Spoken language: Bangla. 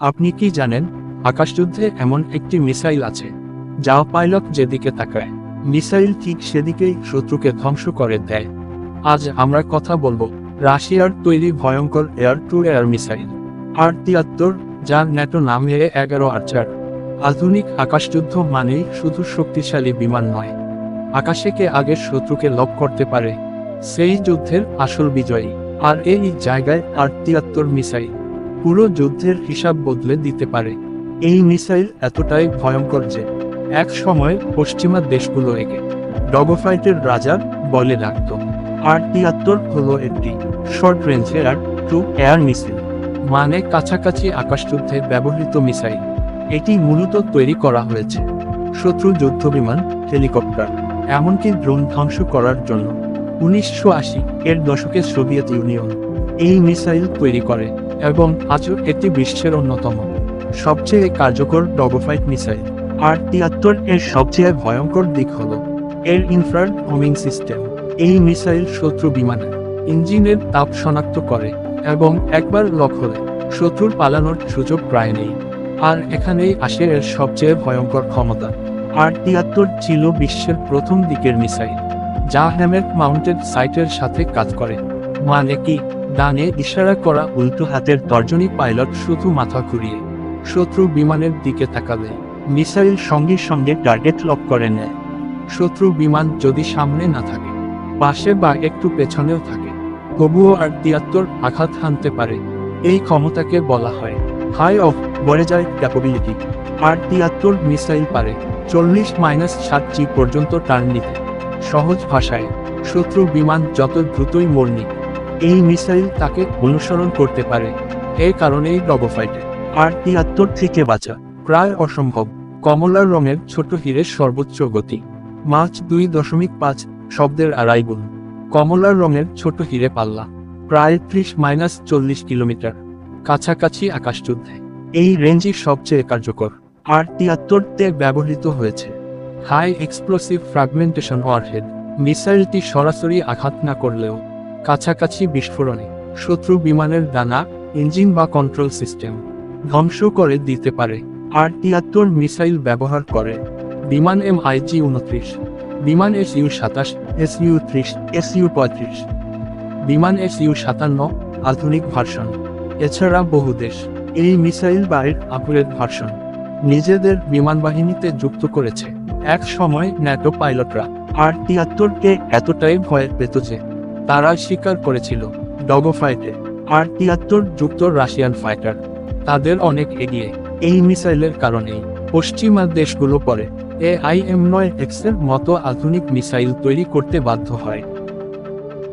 আপনি কি জানেন, আকাশযুদ্ধে এমন একটি মিসাইল আছে, যা পাইলট যেদিকে তাকায়। মিসাইল ঠিক সেদিকেই শত্রুকে ধ্বংস করে দেয়। আজ আমরা কথা বলব রাশিয়ার তৈরি ভয়ঙ্কর এয়ার টু এয়ার মিসাইল আর তিয়াত্তর যার ন্যাটো নাম এগারো আর্চার। আধুনিক আকাশযুদ্ধ মানেই শুধু শক্তিশালী বিমান নয় আকাশে কে আগের শত্রুকে লক করতে পারে। সেই যুদ্ধের আসল বিজয়ী, আর এই জায়গায় আর তিয়াত্তর মিসাইল। পুরো যুদ্ধের হিসাব বদলে দিতে পারে। এই মিসাইল এতটাই ভয়ঙ্কর যে, এক সময় পশ্চিমা দেশগুলো একে। ডগোফাইটের রাজা বলে ডাকত। আর তিয়াত্তর হল একটি short range air to air missile. মানে কাছাকাছি আকাশযুদ্ধে ব্যবহৃত মিসাইল। এটি মূলত তৈরি করা হয়েছে। শত্রু যুদ্ধ বিমান হেলিকপ্টার, এমনকি ড্রোন ধ্বংস করার জন্য। উনিশশো আশি এর দশকে সোভিয়েত ইউনিয়ন এই মিসাইল তৈরি করে, এবং আজও এটি বিশ্বের অন্যতম। সবচেয়ে কার্যকর ডগোফাইট মিসাইল। আর তিয়াত্তর এর সবচেয়ে ভয়ঙ্কর দিক হল, এর ইনফ্রারেড হোমিং সিস্টেম। এই মিসাইল শত্রু বিমানে ইঞ্জিনের তাপ শনাক্ত করে, এবং একবার লক হলে শত্রুর পালানোর সুযোগ প্রায় নেই। আর এখানেই আসে এর সবচেয়ে ভয়ঙ্কর ক্ষমতা। আর তিয়াত্তর ছিল বিশ্বের প্রথম দিকের মিসাইল, যা হ্যামেট মাউন্টেড সাইটের সাথে কাজ করে। মানে কি? ডানে ইশারা করা উল্টো হাতের তর্জনী পাইলট শুধু মাথা ঘুরিয়ে শত্রু বিমানের দিকে তাকালে মিসাইল সঙ্গে সঙ্গে টার্গেট লক করে নেয়। শত্রু বিমান যদি সামনে না থাকে, পাশে বা একটু পেছনেও থাকে, তবুও আর তিয়াত্তর আঘাত হানতে পারে, এই ক্ষমতাকে বলা হয় হাই অফ যায় ক্যাপাবিলিটি আর তিয়াত্তর মিসাইল পারে, চল্লিশ মাইনাস সাত জি পর্যন্ত টার্ন নিতে। সহজ ভাষায়, শত্রু বিমান যত দ্রুতই মোড় নিক এই মিসাইল তাকে অনুসরণ করতে পারে। এই কারণেই ডগোফাইটে আর তিয়াত্তর থেকে বাঁচা। প্রায় অসম্ভব। কমলা রঙের ছোট হিরের সর্বোচ্চ গতি। মার্চ দুই দশমিক পাঁচ শব্দের আড়াই গুণ। কমলা রঙের ছোট হিরে পাল্লা। প্রায় ত্রিশ মাইনাস চল্লিশ কিলোমিটার। কাছাকাছি আকাশযুদ্ধে। এই রেঞ্জই সবচেয়ে কার্যকর। আর তিয়াত্তরতে ব্যবহৃত হয়েছে। High explosive fragmentation warhead. মিসাইলটি সরাসরি আঘাত না করলেও কাছাকাছি বিস্ফোরণে শত্রু বিমানের দানা ইঞ্জিন বা কন্ট্রোল সিস্টেম ধ্বংস করে দিতে পারে। আর তিয়াত্তর মিসাইল ব্যবহার করে। বিমান এম আইজি উনত্রিশ বিমান এস ইউ সাতাশ এস ইউ ত্রিশ এস ইউ পঁয়ত্রিশ। বিমান এস ইউ সাতান্ন, আধুনিক ভার্সন। এছাড়া বহু দেশ এই মিসাইল বাড়ির আপগ্রেড ভার্সন নিজেদের বিমান বাহিনীতে যুক্ত করেছে। এক সময় ন্যাটো পাইলটরা আর তিয়াত্তরকে এতটাই ভয় পেত যে তারা স্বীকার করেছিল ডগো ফাইটে। আর তিয়াত্তর যুক্ত রাশিয়ান ফাইটার, তাদের অনেক এগিয়ে। এই মিসাইলের কারণেই পশ্চিমা দেশগুলো পরে এ আই এম নয় এক্সের মতো আধুনিক মিসাইল তৈরি করতে বাধ্য হয়।